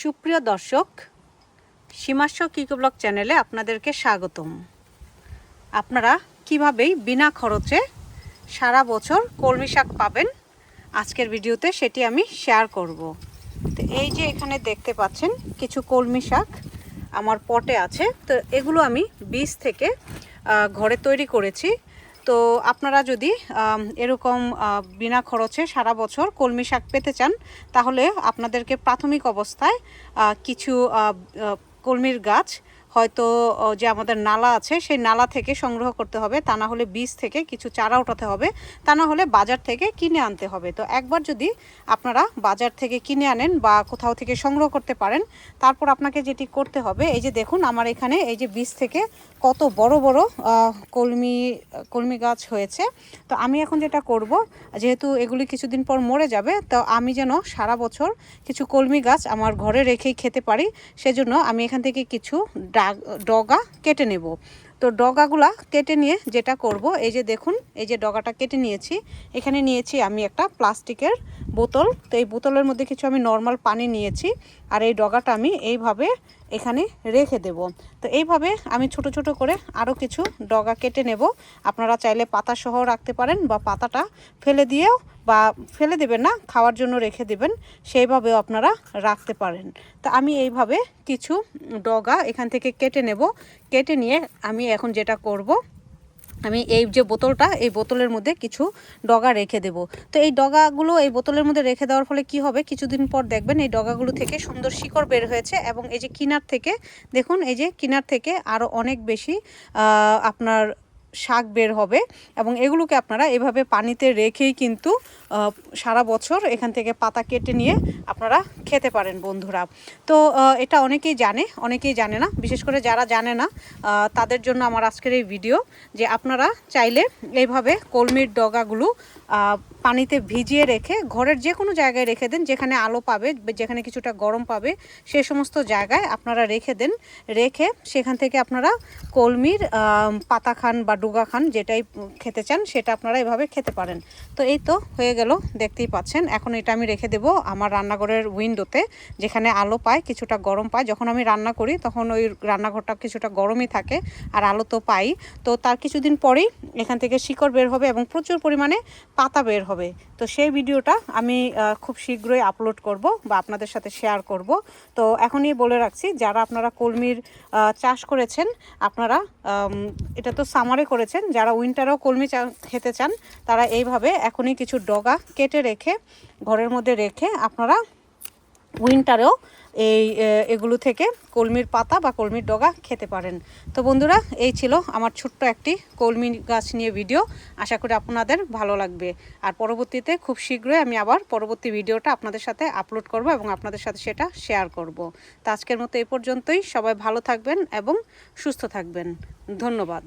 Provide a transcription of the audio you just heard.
সুপ্রিয় দর্শক, সীমাস্য Kiko blog চ্যানেলে আপনাদেরকে স্বাগতম। আপনারা কিভাবেই বিনা খরচে সারা বছর কলমি শাক পাবেন, আজকের ভিডিওতে সেটি আমি শেয়ার করব। তো এই যে এখানে দেখতে পাচ্ছেন, কিছু কলমি শাক আমার পটে আছে। তো এগুলো আমি বীজ থেকে ঘরে তৈরি করেছি। তো আপনারা যদি এরকম বিনা খরচে সারা বছর কলমি শাক পেতে চান, তাহলে আপনাদেরকে প্রাথমিক অবস্থায় কিছু কলমির গাছ হয়তো যে আমাদের নালা আছে, সেই নালা থেকে সংগ্রহ করতে হবে। তা না হলে বীজ থেকে কিছু চারা উঠাতে হবে। তা না হলে বাজার থেকে কিনে আনতে হবে। তো একবার যদি আপনারা বাজার থেকে কিনে আনেন বা কোথাও থেকে সংগ্রহ করতে পারেন, তারপর আপনাকে যেটি করতে হবে, এই যে দেখুন আমার এখানে এই যে বীজ থেকে কত বড় বড় কলমি কলমি গাছ হয়েছে। তো আমি এখন যেটা করব, যেহেতু এগুলি কিছুদিন পর মরে যাবে, তো আমি যেন সারা বছর কিছু কলমি গাছ আমার ঘরে রেখেই খেতে পারি, সেজন্য আমি এখান থেকে কিছু ডাগ- কেটে নেব। তো ডগাগুলা কেটে নিয়ে যেটা করব, এই যে দেখুন, এই যে ডগাটা কেটে নিয়েছি। এখানে নিয়েছি আমি একটা প্লাস্টিকের বোতল। তো এই বোতলের মধ্যে কিছু আমি নর্মাল পানি নিয়েছি আর এই ডগাটা আমি এইভাবে এখানে রেখে দেব। তো এইভাবে আমি ছোট ছোট করে আরও কিছু ডগা কেটে নেব। আপনারা চাইলে পাতা সহ রাখতে পারেন বা পাতাটা ফেলে দিয়েও বা ফেলে দেবেন না, খাওয়ার জন্য রেখে দেবেন, সেইভাবেও আপনারা রাখতে পারেন। তো আমি এইভাবে কিছু ডগা এখান থেকে কেটে নেব। কেটে নিয়ে আমি এখন যেটা করব আমি এই যে বোতলটা, এই বোতলের মধ্যে কিছু ডগা রেখে দেব। তো এই ডগাগুলো এই বোতলের মধ্যে রেখে দেওয়ার ফলে কি হবে? কিছুদিন পর দেখবেন এই ডগাগুলো থেকে সুন্দর শিকড় বের হয়েছে এবং এই যে কিনার থেকে, দেখুন এই যে কিনার থেকে আরও অনেক বেশি আপনার শাক বের হবে এবং এগুলোকে আপনারা এভাবে পানিতে রেখেই কিন্তু সারা বছর এখান থেকে পাতা কেটে নিয়ে আপনারা খেতে পারেন বন্ধুরা। তো এটা অনেকেই জানে অনেকেই জানে না, বিশেষ করে যারা জানে না তাদের জন্য আমার আজকের এই ভিডিও যে আপনারা চাইলে এইভাবে কলমির ডগাগুলো পানিতে ভিজিয়ে রেখে ঘরের যে কোনো জায়গায় রেখে দেন, যেখানে আলো পাবে, যেখানে কিছুটা গরম পাবে, সে সমস্ত জায়গায় আপনারা রেখে দেন। রেখে সেখান থেকে আপনারা কলমির পাতা খান বা ডুগা খান যেটাই খেতে চান, সেটা আপনারা এভাবে খেতে পারেন। তো এই তো হয়ে গেল, দেখতেই পাচ্ছেন। এখন এটা আমি রেখে দেব আমার রান্নাঘরের উইন্ডোতে যেখানে আলো পায়, কিছুটা গরম পায়। যখন আমি রান্না করি, তখন ওই রান্নাঘরটা কিছুটা গরমই থাকে, আর আলো তো পাই। তো তার কিছুদিন পরেই এখান থেকে শিকড় বের হবে এবং প্রচুর পরিমাণে পাতা বের হবে। তো সেই ভিডিওটা আমি খুব শীঘ্রই আপলোড করব বা আপনাদের সাথে শেয়ার করব। তো এখনই বলে রাখছি, যারা আপনারা কলমির চাষ করেছেন, আপনারা এটা তো সামারে করেছেন, যারা উইন্টারেও কলমি চা- খেতে চান, তারা এইভাবে এখনই কিছু ডগা কেটে রেখে, ঘরের মধ্যে রেখে আপনারা উইন্টারেও এই এগুলো থেকে কলমির পাতা বা কলমির ডগা খেতে পারেন। তো বন্ধুরা, এই ছিল আমার ছোট্ট একটি কলমি গাছ নিয়ে ভিডিও। আশা করি আপনাদের ভালো লাগবে। আর পরবর্তীতে খুব শীঘ্রই আমি আবার পরবর্তী ভিডিওটা আপনাদের সাথে আপলোড করব এবং আপনাদের সাথে সেটা শেয়ার করব। তো আজকের মতো এই পর্যন্তই। সবাই ভালো থাকবেন এবং সুস্থ থাকবেন। ধন্যবাদ।